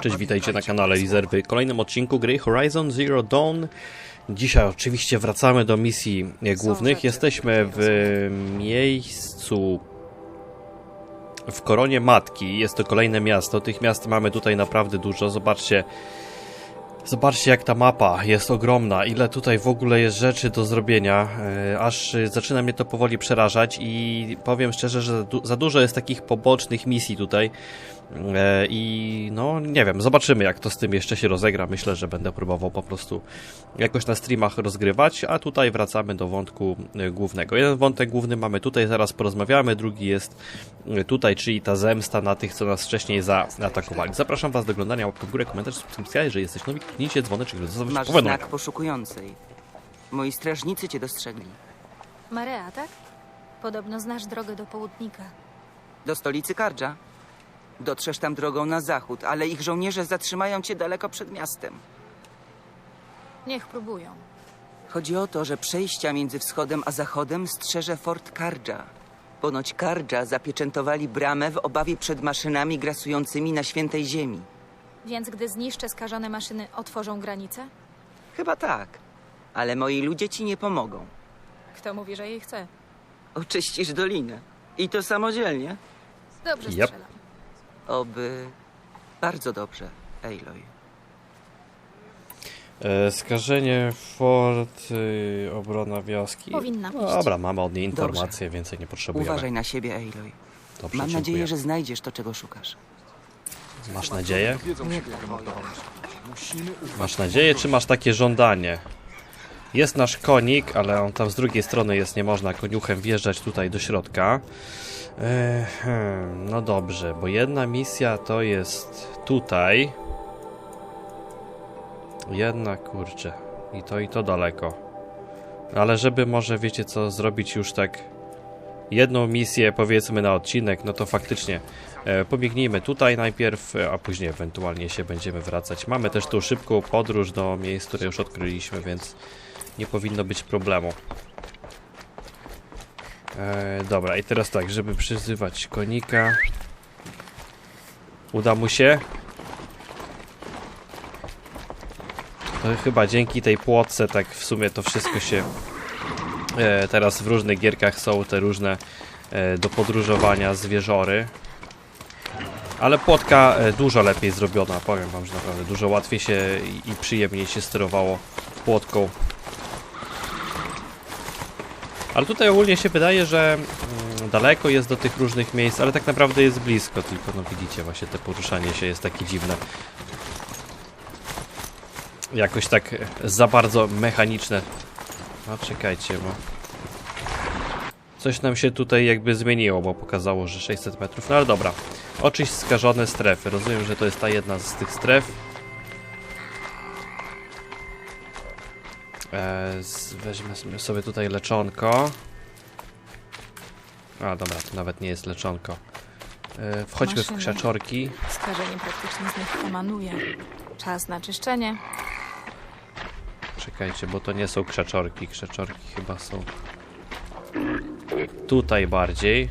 Cześć, witajcie na kanale Rezerwy. W kolejnym odcinku gry Horizon Zero Dawn. Dzisiaj oczywiście wracamy do misji głównych. Jesteśmy w miejscu w Koronie Matki. Jest to kolejne miasto. Tych miast mamy tutaj naprawdę dużo. Zobaczcie. Zobaczcie jak ta mapa jest ogromna, ile tutaj w ogóle jest rzeczy do zrobienia, e, aż zaczyna mnie to powoli przerażać i powiem szczerze, że za dużo jest takich pobocznych misji tutaj i no nie wiem, zobaczymy jak to z tym jeszcze się rozegra, myślę, że będę próbował po prostu jakoś na streamach rozgrywać, a tutaj wracamy do wątku e, głównego. Jeden wątek główny mamy tutaj, zaraz porozmawiamy, drugi jest e, tutaj, czyli ta zemsta na tych, co nas wcześniej zaatakowali. Zapraszam Was do oglądania, łapkę w górę, komentarz, subskrypcja, jeżeli jesteś nowy, kliknijcie dzwoneczek, żeby zostawić Masz powiadomienia. znak poszukującej. Moi strażnicy cię dostrzegli. Marea, tak? Podobno znasz drogę do południka. Do stolicy Kardża. Dotrzesz tam drogą na zachód, ale ich żołnierze zatrzymają cię daleko przed miastem. Niech próbują. Chodzi o to, że przejścia między wschodem a zachodem strzeże Fort Kardża. Ponoć Kardża zapieczętowali bramę w obawie przed maszynami grasującymi na świętej ziemi. Więc gdy zniszczę skażone maszyny, otworzą granicę? Chyba tak. Ale moi ludzie ci nie pomogą. Kto mówi, że jej chce? Oczyścisz dolinę. I to samodzielnie. Dobrze Yep. strzelam. Oby... Bardzo dobrze, Aloy. E, skażenie, fort, y, obrona wioski. Powinna No iść. Dobra, mamy od niej informacje, więcej nie potrzebujemy. Uważaj na siebie, Aloy. Dobrze, Mam dziękuję. nadzieję, że znajdziesz to, czego szukasz. Masz nadzieję? Moich. Masz nadzieję, czy masz takie żądanie? Jest nasz konik, ale on tam z drugiej strony jest, nie można koniuchem wjeżdżać tutaj do środka. No dobrze, bo jedna misja to jest tutaj. Jedna, kurczę. I to, i to daleko. Ale żeby może, wiecie co, zrobić już tak jedną misję, powiedzmy, na odcinek, no to faktycznie e, pobiegnijmy tutaj najpierw, e, a później ewentualnie się będziemy wracać. Mamy też tu szybką podróż do miejsc, które już odkryliśmy, więc nie powinno być problemu. E, dobra, i teraz tak, żeby przyzywać konika. Uda mu się? To chyba dzięki tej płotce tak w sumie to wszystko się e, teraz w różnych gierkach są te różne e, do podróżowania zwierzory. Ale płotka e, dużo lepiej zrobiona, powiem wam, że naprawdę dużo łatwiej się i, i przyjemniej się sterowało płotką. Ale tutaj ogólnie się wydaje, że mm, daleko jest do tych różnych miejsc, ale tak naprawdę jest blisko, tylko no widzicie, właśnie te poruszanie się jest takie dziwne. Jakoś tak e, za bardzo mechaniczne. No czekajcie, bo... Coś nam się tutaj jakby zmieniło, bo pokazało, że 600 metrów. No ale dobra. Oczyść skażone strefy. Rozumiem, że to jest ta jedna z tych stref. Eee, z- weźmy sobie tutaj leczonko. A dobra, to nawet nie jest leczonko. Eee, wchodźmy w Maszyny. krzaczorki. Skażenie praktycznie z nich emanuje. Czas na czyszczenie. Czekajcie, bo to nie są krzaczorki. Krzaczorki chyba są tutaj bardziej.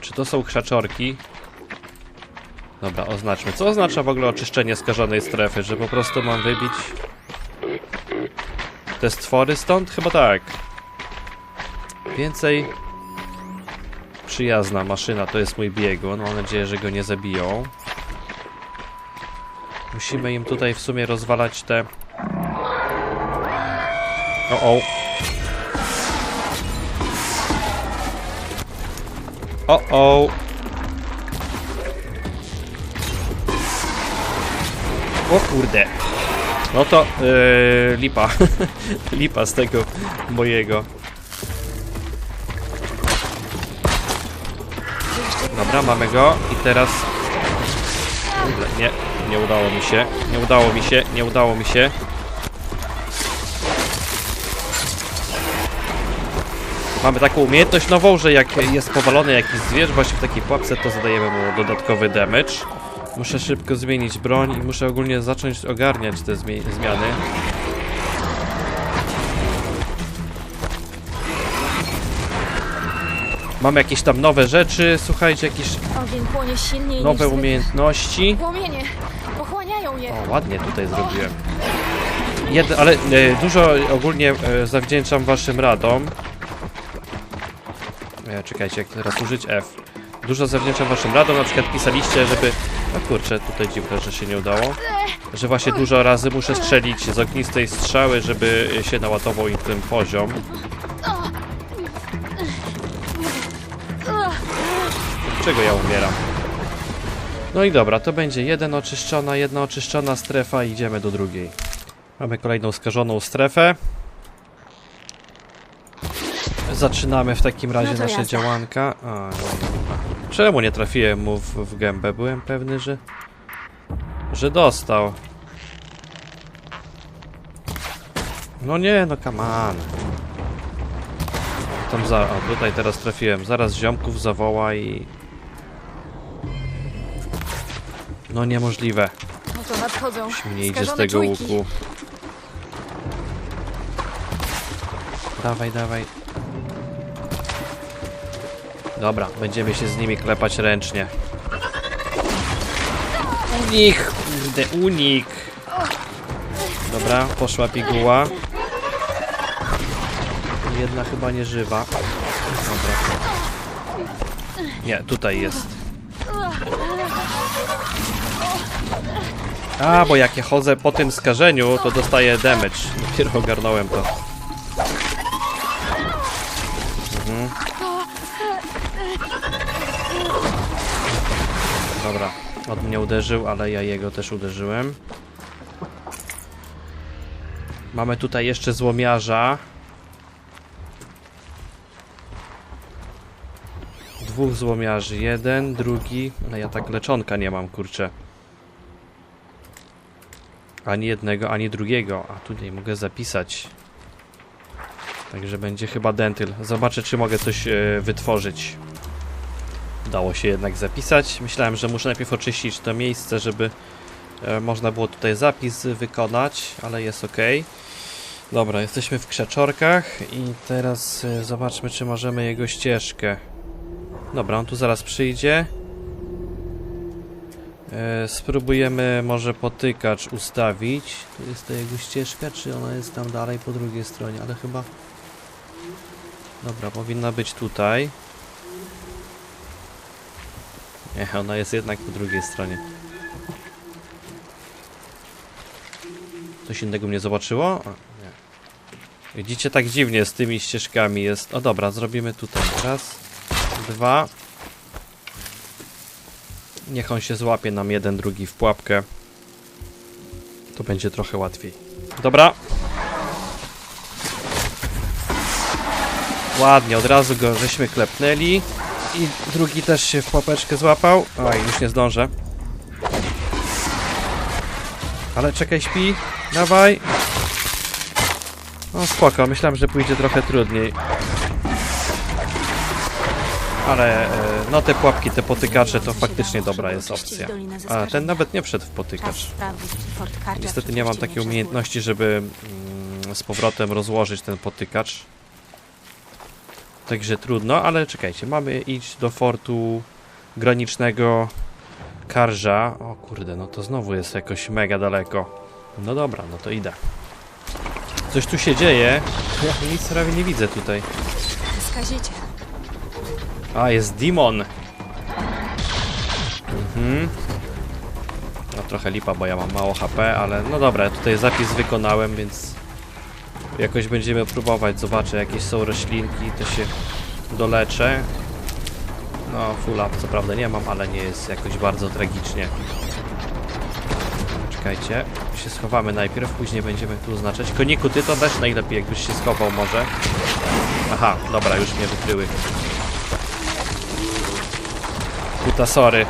Czy to są krzaczorki? Dobra, oznaczmy. Co oznacza w ogóle oczyszczenie skażonej strefy? Że po prostu mam wybić te stwory stąd? Chyba tak. Więcej przyjazna maszyna to jest mój biegun. Mam nadzieję, że go nie zabiją. Musimy im tutaj w sumie rozwalać te... O, o. O, o. O kurde. No to yy, lipa. lipa z tego mojego. Dobra, mamy go i teraz Nie, nie udało mi się. Nie udało mi się, nie udało mi się. Mamy taką umiejętność nową, że jak jest powalony jakiś zwierz właśnie w takiej pułapce, to zadajemy mu dodatkowy damage. Muszę szybko zmienić broń i muszę ogólnie zacząć ogarniać te zmiany. Mamy jakieś tam nowe rzeczy, słuchajcie, jakieś nowe umiejętności. Płomienie pochłaniają je. O, ładnie tutaj zrobiłem. Jed, ale e, dużo ogólnie e, zawdzięczam waszym radom. E, czekajcie, jak teraz użyć F. Dużo zawdzięczam waszym radom, na przykład pisaliście, żeby... O kurczę, tutaj dziwne, że się nie udało. Że właśnie dużo razy muszę strzelić z ognistej strzały, żeby się naładował im ten poziom. Czego ja umieram? No i dobra, to będzie jeden oczyszczona, jedna oczyszczona strefa i idziemy do drugiej. Mamy kolejną skażoną strefę. Zaczynamy w takim razie No nasze jazda. działanka. A, no, a. Czemu nie trafiłem mu w, w gębę? Byłem pewny, że... że dostał. No nie, no come on. Tam za... O, tutaj teraz trafiłem. Zaraz ziomków zawoła i... No niemożliwe. No to nadchodzą. Mnie idzie z tego łuku. Dawaj, dawaj. Dobra, będziemy się z nimi klepać ręcznie. Unik! Kurde, unik! Dobra, poszła piguła. Jedna chyba nie żywa. Dobra. Nie, tutaj jest. A, bo jak ja chodzę po tym skażeniu, to dostaję damage. Dopiero ogarnąłem to. Od mnie uderzył, ale ja jego też uderzyłem. Mamy tutaj jeszcze złomiarza. Dwóch złomiarzy. Jeden, drugi. No ja tak leczonka nie mam, kurczę. Ani jednego, ani drugiego. A tutaj mogę zapisać. Także będzie chyba dentyl. Zobaczę, czy mogę coś e, wytworzyć. Udało się jednak zapisać. Myślałem, że muszę najpierw oczyścić to miejsce, żeby e, można było tutaj zapis wykonać, ale jest ok. Dobra, jesteśmy w krzaczorkach i teraz e, zobaczmy, czy możemy jego ścieżkę. Dobra, on tu zaraz przyjdzie. E, spróbujemy może potykacz ustawić. Tu jest to jego ścieżka, czy ona jest tam dalej po drugiej stronie, ale chyba... Dobra, powinna być tutaj. Nie, ona jest jednak po drugiej stronie. Coś innego mnie zobaczyło? Nie. Widzicie, tak dziwnie z tymi ścieżkami jest. O dobra, zrobimy tutaj. Raz, dwa. Niech on się złapie nam jeden, drugi w pułapkę. To będzie trochę łatwiej. Dobra. Ładnie, od razu go żeśmy klepnęli. I drugi też się w pułapeczkę złapał. Oj, już nie zdążę. Ale czekaj, śpi. Dawaj. No spoko, myślałem, że pójdzie trochę trudniej. Ale e, no te pułapki, te potykacze to faktycznie dobra jest opcja. A ten nawet nie wszedł w potykacz. Niestety nie mam takiej umiejętności, żeby mm, z powrotem rozłożyć ten potykacz. Także trudno, ale czekajcie, mamy iść do fortu granicznego Karża. O kurde, no to znowu jest jakoś mega daleko. No dobra, no to idę. Coś tu się dzieje. Ja nic prawie nie widzę tutaj. A, jest demon. Mhm. No trochę lipa, bo ja mam mało HP, ale no dobra, tutaj zapis wykonałem, więc jakoś będziemy próbować. Zobaczę, jakieś są roślinki, to się doleczę. No, full up co prawda nie mam, ale nie jest jakoś bardzo tragicznie. Czekajcie, się schowamy najpierw, później będziemy tu oznaczać. Koniku, ty to też najlepiej, jakbyś się schował może. Aha, dobra, już mnie wykryły. Puta, sorry.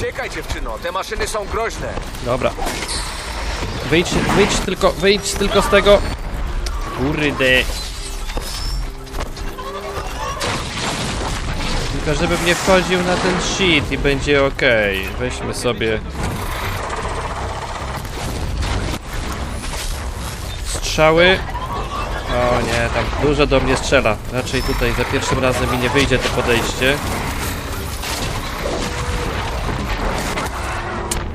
Czekaj dziewczyno, te maszyny są groźne. Dobra. Wyjdź, wyjdź tylko, wyjdź tylko z tego. Kurde. Tylko żebym nie wchodził na ten sheet i będzie ok. Weźmy sobie. Strzały. O nie, tam dużo do mnie strzela. Raczej tutaj za pierwszym razem mi nie wyjdzie to podejście.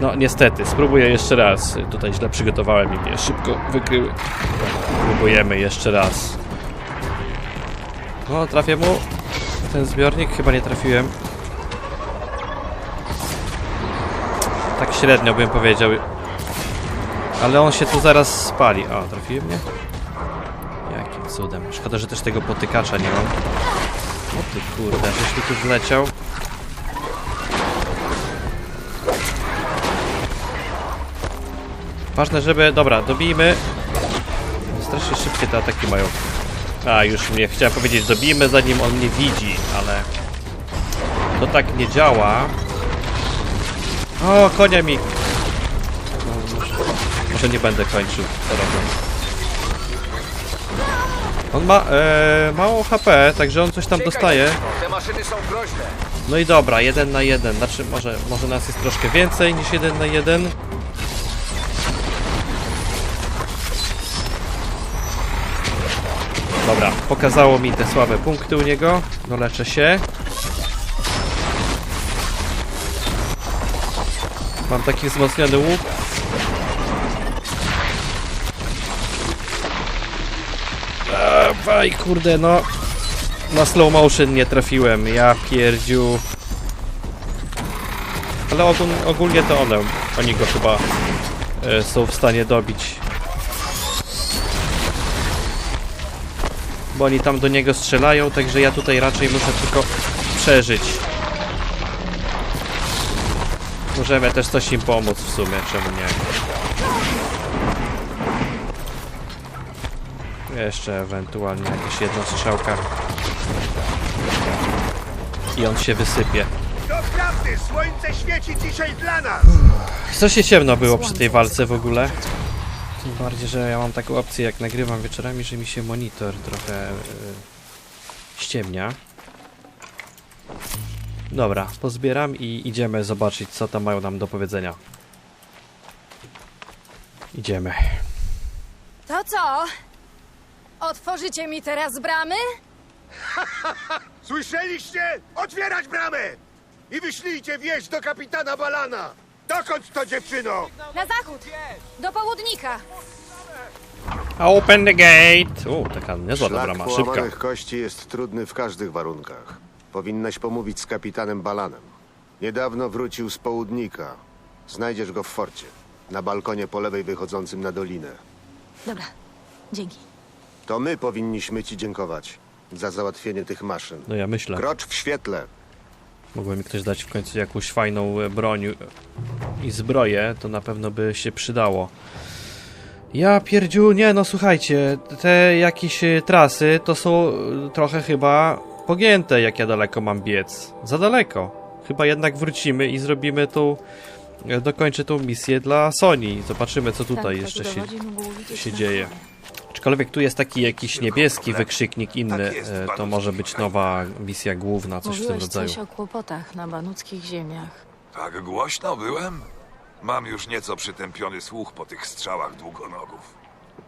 No niestety, spróbuję jeszcze raz. Tutaj źle przygotowałem i mnie szybko wykryły. Próbujemy jeszcze raz. O, trafię mu. Ten zbiornik chyba nie trafiłem. Tak średnio bym powiedział. Ale on się tu zaraz spali. O, trafiłem mnie? Jakim cudem. Szkoda, że też tego potykacza nie mam. O ty kurde, żeś mi tu wleciał. Ważne, żeby... Dobra, dobijmy. Strasznie szybkie te ataki mają. A, już mnie chciałem powiedzieć, dobijmy zanim on mnie widzi, ale... To tak nie działa. O, konia mi... No, może, może nie będę kończył, co robię. On ma e, mało HP, także on coś tam dostaje. No i dobra, jeden na jeden. Znaczy, może, może nas jest troszkę więcej niż jeden na jeden. Pokazało mi te słabe punkty u niego. No leczę się. Mam taki wzmocniony łuk. Dawaj, kurde, no. Na slow motion nie trafiłem, ja pierdziu. Ale ogól, ogólnie to one, oni go chyba e, są w stanie dobić. Bo oni tam do niego strzelają, także ja tutaj raczej muszę tylko przeżyć. Możemy też coś im pomóc w sumie, czemu nie? Jeszcze ewentualnie jakieś jedna strzałka. I on się wysypie. Doprawdy, słońce świeci dzisiaj dla nas! Co się ciemno było przy tej walce w ogóle? Tym bardziej, że ja mam taką opcję jak nagrywam wieczorami, że mi się monitor trochę yy, ściemnia. Dobra, pozbieram i idziemy zobaczyć co tam mają nam do powiedzenia. Idziemy. To co? Otworzycie mi teraz bramy? Słyszeliście? Otwierać bramę! I wyślijcie wieść do kapitana Balana! Dokąd to dziewczyno? Na zachód! Do południka! Open the gate! U, taka niezła ta brama, szybka. połamanych kości jest trudny w każdych warunkach. Powinnaś pomówić z kapitanem Balanem. Niedawno wrócił z południka. Znajdziesz go w forcie. Na balkonie po lewej wychodzącym na dolinę. Dobra, dzięki. To my powinniśmy ci dziękować za załatwienie tych maszyn. No ja myślę. Krocz w świetle. Mógłby mi ktoś dać w końcu jakąś fajną e, broń i zbroję, to na pewno by się przydało. Ja pierdziu, nie no słuchajcie, te jakieś e, trasy to są e, trochę chyba pogięte, jak ja daleko mam biec. Za daleko. Chyba jednak wrócimy i zrobimy e, dokończę tą misję dla Sony. Zobaczymy co tutaj jeszcze się, się dzieje. Aczkolwiek tu jest taki jakiś niebieski wykrzyknik inny, e, to może być nowa misja główna, coś w tym Mówiłeś rodzaju. coś o kłopotach na banuckich ziemiach. Tak głośno byłem? Mam już nieco przytępiony słuch po tych strzałach długonogów.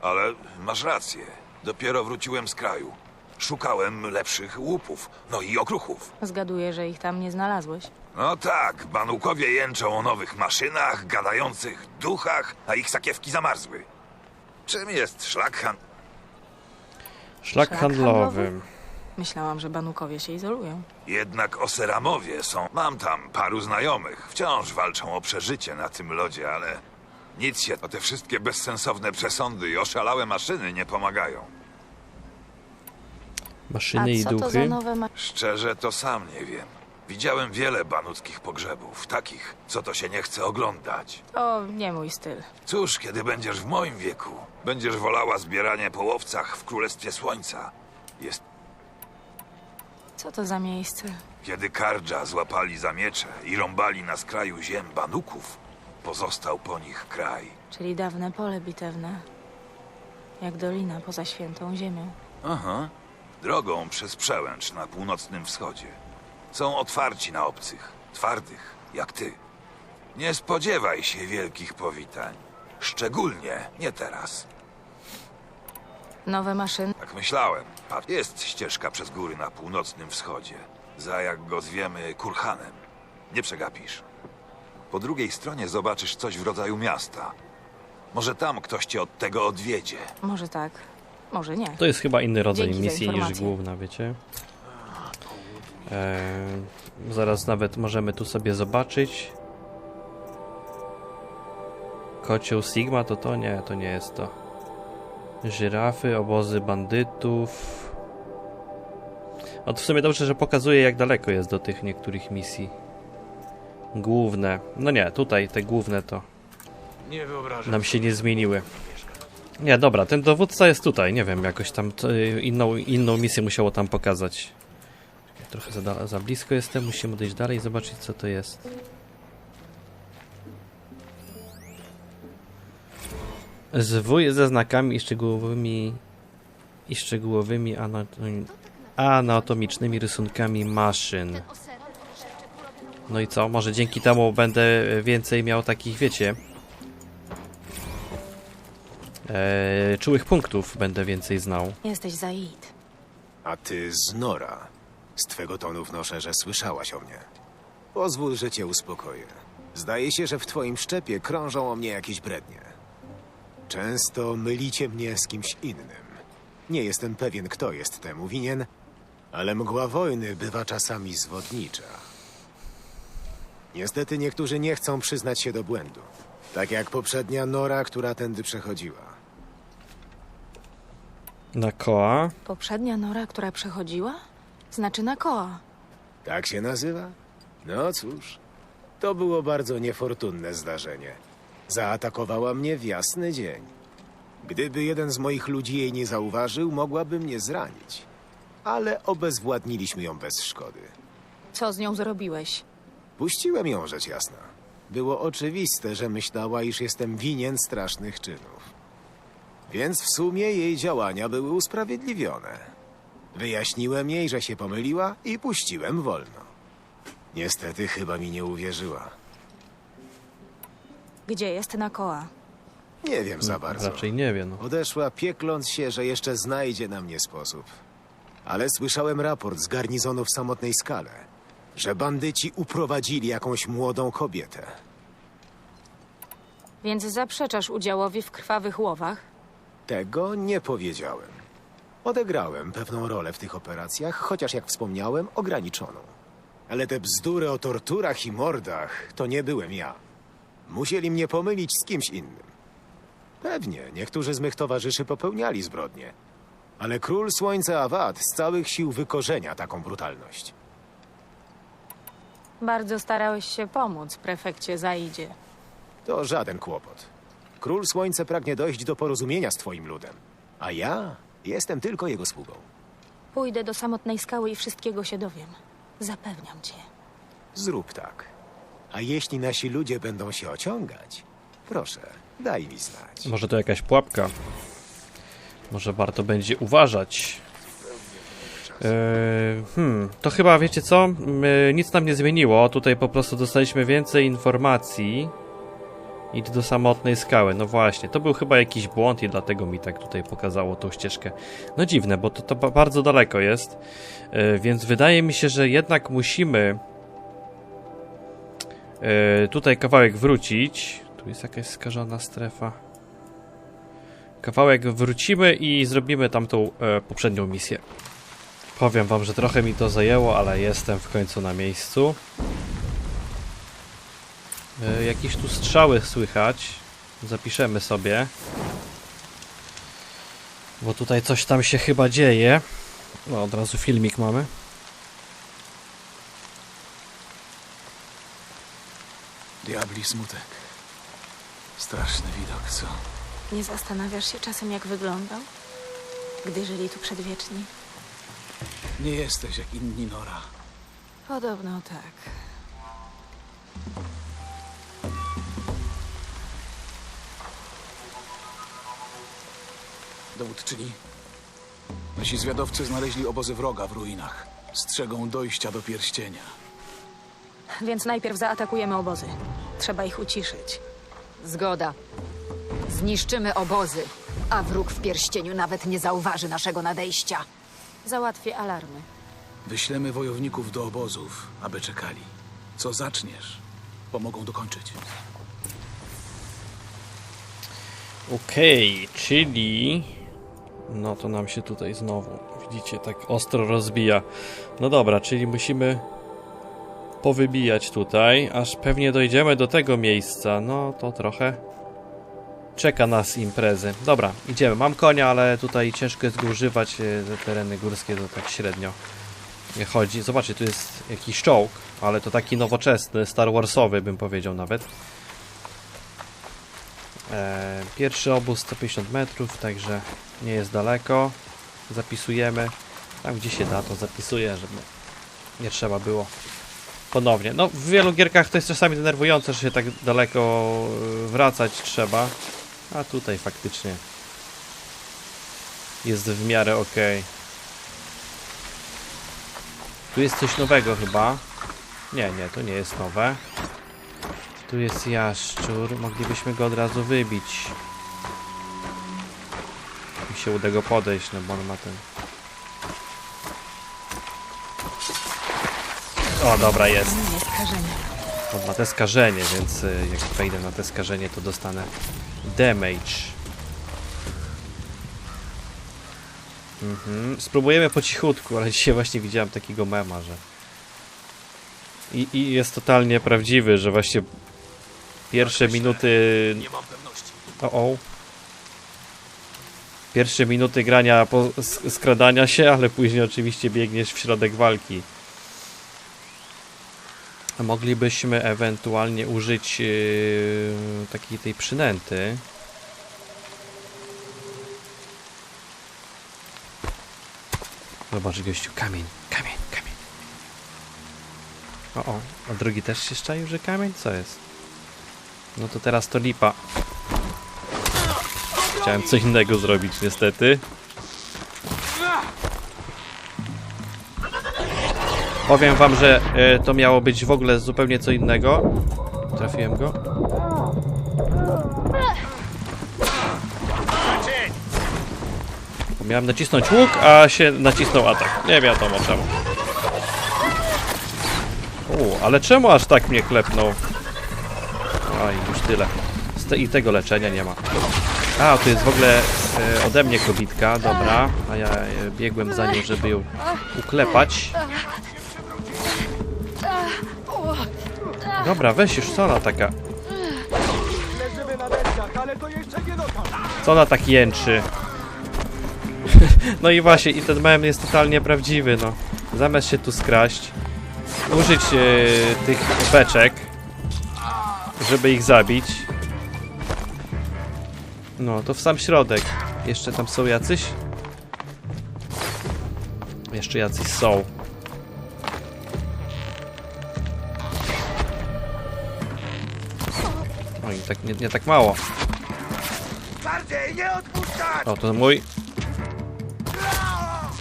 Ale masz rację. Dopiero wróciłem z kraju. Szukałem lepszych łupów, no i okruchów. Zgaduję, że ich tam nie znalazłeś. No tak, banukowie jęczą o nowych maszynach, gadających duchach, a ich sakiewki zamarzły. Czym jest szlak han... Szlak Szlak handlowy. handlowy? Myślałam, że banukowie się izolują. Jednak oseramowie są... Mam tam paru znajomych. Wciąż walczą o przeżycie na tym lodzie, ale... Nic się, to te wszystkie bezsensowne przesądy i oszalałe maszyny nie pomagają. Maszyny i to duchy. nowe ma... Szczerze to sam nie wiem. Widziałem wiele banuckich pogrzebów, takich, co to się nie chce oglądać. O, nie mój styl. Cóż, kiedy będziesz w moim wieku, będziesz wolała zbieranie po łowcach w Królestwie Słońca. Jest Co to za miejsce? Kiedy Kardża złapali za miecze i rąbali na skraju ziem Banuków, pozostał po nich kraj. Czyli dawne pole bitewne. Jak dolina poza świętą ziemią. Aha. Drogą przez przełęcz na północnym wschodzie. Są otwarci na obcych, twardych, jak ty. Nie spodziewaj się wielkich powitań. Szczególnie nie teraz. Nowe maszyny? Tak myślałem. A jest ścieżka przez góry na północnym wschodzie. Za jak go zwiemy Kurhanem. Nie przegapisz. Po drugiej stronie zobaczysz coś w rodzaju miasta. Może tam ktoś cię od tego odwiedzie. Może tak, może nie. To jest chyba inny rodzaj Dzięki za misji niż informację. główna, wiecie? Eee, zaraz nawet możemy tu sobie zobaczyć. Kocioł Sigma to to? Nie, to nie jest to. Żyrafy, obozy bandytów. O, to w sumie dobrze, że pokazuje jak daleko jest do tych niektórych misji. Główne. No nie, tutaj te główne to nam się nie zmieniły. Nie, dobra, ten dowódca jest tutaj. Nie wiem, jakoś tam inną, inną misję musiało tam pokazać. Trochę za, za blisko jestem, musimy odejść dalej i zobaczyć co to jest. Zwój ze znakami i szczegółowymi i szczegółowymi anatom- anatomicznymi rysunkami maszyn. No i co? Może dzięki temu będę więcej miał takich, wiecie, e, czułych punktów będę więcej znał. Jesteś Zaid. A ty z Nora. Z twego tonu wnoszę, że słyszałaś o mnie. Pozwól, że cię uspokoję. Zdaje się, że w twoim szczepie krążą o mnie jakieś brednie. Często mylicie mnie z kimś innym. Nie jestem pewien, kto jest temu winien, ale mgła wojny bywa czasami zwodnicza. Niestety niektórzy nie chcą przyznać się do błędu. Tak jak poprzednia Nora, która tędy przechodziła. Na koa? Poprzednia Nora, która przechodziła? Znaczy na koła. Tak się nazywa? No cóż, to było bardzo niefortunne zdarzenie. Zaatakowała mnie w jasny dzień. Gdyby jeden z moich ludzi jej nie zauważył, mogłaby mnie zranić. Ale obezwładniliśmy ją bez szkody. Co z nią zrobiłeś? Puściłem ją, rzecz jasna. Było oczywiste, że myślała, iż jestem winien strasznych czynów. Więc w sumie jej działania były usprawiedliwione. Wyjaśniłem jej, że się pomyliła i puściłem wolno. Niestety chyba mi nie uwierzyła. Gdzie jest na koła? Nie wiem za bardzo. Raczej nie wiem. No. Odeszła piekląc się, że jeszcze znajdzie na mnie sposób. Ale słyszałem raport z garnizonu w samotnej skale, że bandyci uprowadzili jakąś młodą kobietę. Więc zaprzeczasz udziałowi w krwawych łowach? Tego nie powiedziałem. Odegrałem pewną rolę w tych operacjach, chociaż jak wspomniałem, ograniczoną. Ale te bzdury o torturach i mordach to nie byłem ja. Musieli mnie pomylić z kimś innym. Pewnie, niektórzy z mych towarzyszy popełniali zbrodnie. Ale król słońca Awad z całych sił wykorzenia taką brutalność. Bardzo starałeś się pomóc prefekcie Zaidzie. To żaden kłopot. Król Słońce pragnie dojść do porozumienia z twoim ludem. A ja jestem tylko jego sługą. Pójdę do samotnej skały i wszystkiego się dowiem. Zapewniam cię. Zrób tak. A jeśli nasi ludzie będą się ociągać, proszę, daj mi znać. Może to jakaś pułapka. Może warto będzie uważać. Eee, hmm, to chyba wiecie co? My, nic nam nie zmieniło. Tutaj po prostu dostaliśmy więcej informacji. Idź do samotnej skały. No właśnie, to był chyba jakiś błąd i dlatego mi tak tutaj pokazało tą ścieżkę. No dziwne, bo to, to ba- bardzo daleko jest. E, więc wydaje mi się, że jednak musimy e, tutaj kawałek wrócić. Tu jest jakaś skażona strefa. Kawałek wrócimy i zrobimy tamtą e, poprzednią misję. Powiem wam, że trochę mi to zajęło, ale jestem w końcu na miejscu. E, jakieś tu strzały słychać. Zapiszemy sobie. Bo tutaj coś tam się chyba dzieje. No, od razu filmik mamy. Diabli smutek. Straszny widok, co? Nie zastanawiasz się czasem, jak wyglądał? Gdy żyli tu przedwieczni? Nie jesteś jak inni Nora. Podobno tak. Dowódczyni. Nasi zwiadowcy znaleźli obozy wroga w ruinach. Strzegą dojścia do pierścienia. Więc najpierw zaatakujemy obozy. Trzeba ich uciszyć. Zgoda. Zniszczymy obozy. A wróg w pierścieniu nawet nie zauważy naszego nadejścia. Załatwię alarmy. Wyślemy wojowników do obozów, aby czekali. Co zaczniesz, pomogą dokończyć. Okej, czyli... No to nam się tutaj znowu, widzicie, tak ostro rozbija. No dobra, czyli musimy powybijać tutaj, aż pewnie dojdziemy do tego miejsca. No to trochę czeka nas imprezy. Dobra, idziemy. Mam konia, ale tutaj ciężko jest go używać. e, Te tereny górskie to tak średnio chodzi. Zobaczcie, tu jest jakiś czołg, ale to taki nowoczesny, Star Warsowy bym powiedział nawet. E, pierwszy obóz 150 metrów, także nie jest daleko. Zapisujemy. Tam gdzie się da, to zapisuję, żeby nie trzeba było ponownie. No, w wielu gierkach to jest czasami denerwujące, że się tak daleko e, wracać trzeba. A tutaj faktycznie jest w miarę ok. Tu jest coś nowego chyba. Nie, nie, to nie jest nowe. Tu jest jaszczur. Moglibyśmy go od razu wybić. Mi się uda go podejść, no bo on ma ten... O, dobra, jest. On ma te skażenie, więc y, jak wejdę na te skażenie, to dostanę damage. Mhm. Spróbujemy po cichutku, ale dzisiaj właśnie widziałem takiego mema, że... I, I jest totalnie prawdziwy, że właśnie pierwsze minuty... O, o. Pierwsze minuty grania, po, sk- skradania się, ale później oczywiście biegniesz w środek walki. Moglibyśmy ewentualnie użyć yy, takiej tej przynęty. Zobacz gościu, kamień, kamień, kamień. O, o, a drugi też się szczaił, że kamień? Co jest? No to teraz to lipa. Chciałem co innego zrobić niestety. Powiem wam, że e, to miało być w ogóle zupełnie co innego. Trafiłem go. Miałem nacisnąć łuk, a się nacisnął atak. Nie wiadomo czemu. U, ale czemu aż tak mnie klepnął? Oj, już tyle. I tego leczenia nie ma. A, tu jest w ogóle e, ode mnie kobitka, dobra. A ja e, biegłem za nią, żeby ją uklepać. Dobra, weź już, co ona taka? Co ona tak jęczy? no i właśnie, i ten mem jest totalnie prawdziwy, no. Zamiast się tu skraść, użyć e, tych beczek, żeby ich zabić. No, to w sam środek. Jeszcze tam są jacyś? Jeszcze jacyś są. Oj, tak, nie, nie tak mało. O, to mój.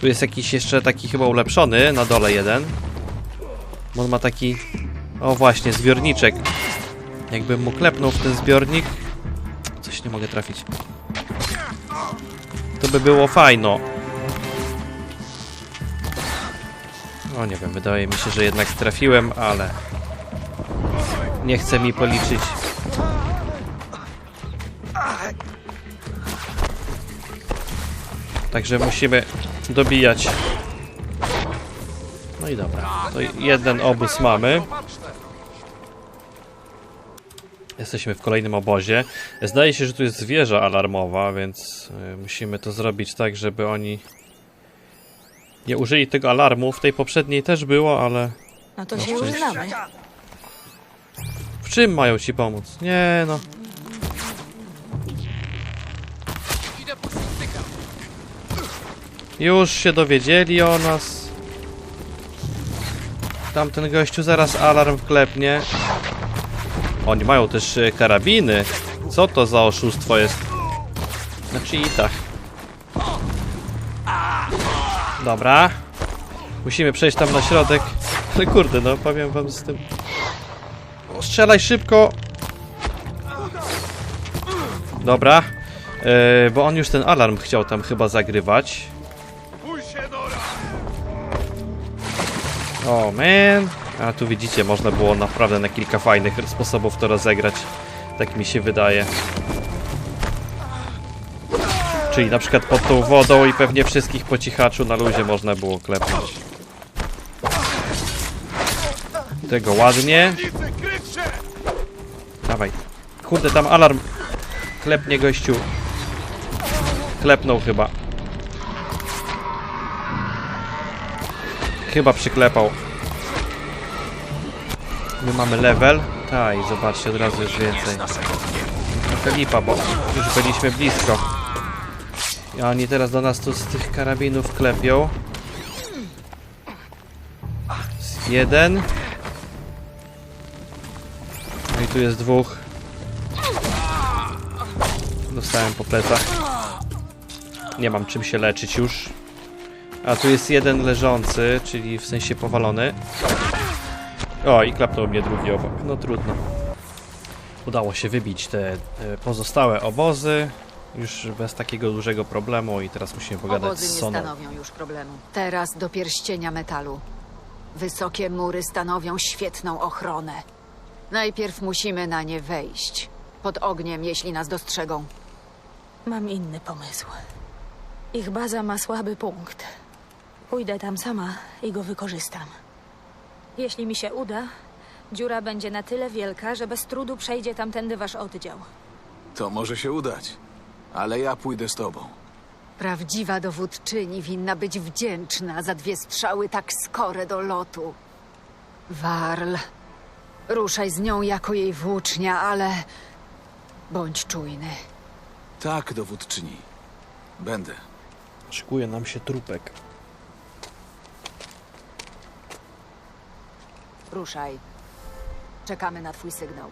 Tu jest jakiś jeszcze taki chyba ulepszony, na dole jeden. On ma taki... O właśnie, zbiorniczek. Jakbym mu klepnął w ten zbiornik... Coś nie mogę trafić. To by było fajno. O nie wiem, wydaje mi się, że jednak trafiłem, ale... Nie chcę mi policzyć. Także musimy dobijać. No i dobra. To jeden obóz mamy. Jesteśmy w kolejnym obozie. Zdaje się, że tu jest wieża alarmowa, więc y, musimy to zrobić tak, żeby oni nie użyli tego alarmu. W tej poprzedniej też było, ale No to No się użynamy. w czym mają ci pomóc? Nie no. Już się dowiedzieli o nas. Tamten gościu zaraz alarm wklepnie. Oni mają też e, karabiny. Co to za oszustwo jest? Na cheatach. Dobra. Musimy przejść tam na środek. Ale kurde, no powiem wam z tym... O, Strzelaj szybko! Dobra. E, bo on już ten alarm chciał tam chyba zagrywać. O man. A tu widzicie, można było naprawdę na kilka fajnych sposobów to rozegrać. Tak mi się wydaje. Czyli na przykład pod tą wodą i pewnie wszystkich po cichaczu na luzie można było klepnąć. Tego ładnie. Dawaj. Kurde, tam alarm. Klepnie gościu. Klepnął chyba. Chyba przyklepał. My mamy level. I zobaczcie, od razu już więcej. Trochę lipa, bo już byliśmy blisko. I oni teraz do nas tu z tych karabinów klepią. Jeden. No i tu jest dwóch. Dostałem po plecach. Nie mam czym się leczyć już. A tu jest jeden leżący, czyli w sensie powalony. O, i klapnął mnie drugi obok. No trudno. Udało się wybić te e, pozostałe obozy. Już bez takiego dużego problemu i teraz musimy pogadać Obozy z nie Soną. stanowią już problemu. Teraz do pierścienia metalu. Wysokie mury stanowią świetną ochronę. Najpierw musimy na nie wejść. Pod ogniem, jeśli nas dostrzegą. Mam inny pomysł. Ich baza ma słaby punkt. Pójdę tam sama i go wykorzystam. Jeśli mi się uda, dziura będzie na tyle wielka, że bez trudu przejdzie tamtędy wasz oddział. To może się udać. Ale ja pójdę z tobą. Prawdziwa dowódczyni winna być wdzięczna za dwie strzały tak skore do lotu. Warl, ruszaj z nią jako jej włócznia, ale bądź czujny. Tak, dowódczyni. Będę. Szykuje nam się trupek. Ruszaj. Czekamy na twój sygnał.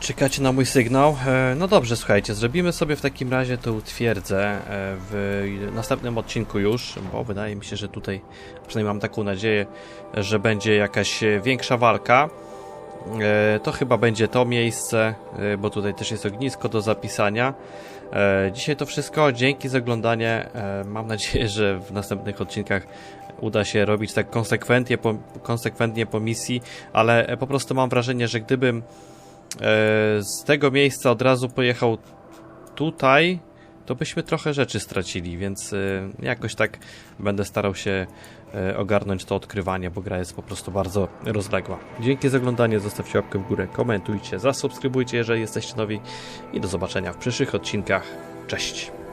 Czekacie na mój sygnał? E, No dobrze, słuchajcie, zrobimy sobie w takim razie tą twierdzę e, w następnym odcinku już, bo wydaje mi się, że tutaj, przynajmniej mam taką nadzieję, że będzie jakaś większa walka. E, To chyba będzie to miejsce, e, bo tutaj też jest ognisko do zapisania. E, Dzisiaj to wszystko, dzięki za oglądanie. Mam nadzieję, że w następnych odcinkach uda się robić tak konsekwentnie po, konsekwentnie po misji, ale po prostu mam wrażenie, że gdybym z tego miejsca od razu pojechał tutaj, to byśmy trochę rzeczy stracili, więc jakoś tak będę starał się ogarnąć to odkrywanie, bo gra jest po prostu bardzo rozległa. Dzięki za oglądanie, zostawcie łapkę w górę, komentujcie, zasubskrybujcie, jeżeli jesteście nowi i do zobaczenia w przyszłych odcinkach. Cześć!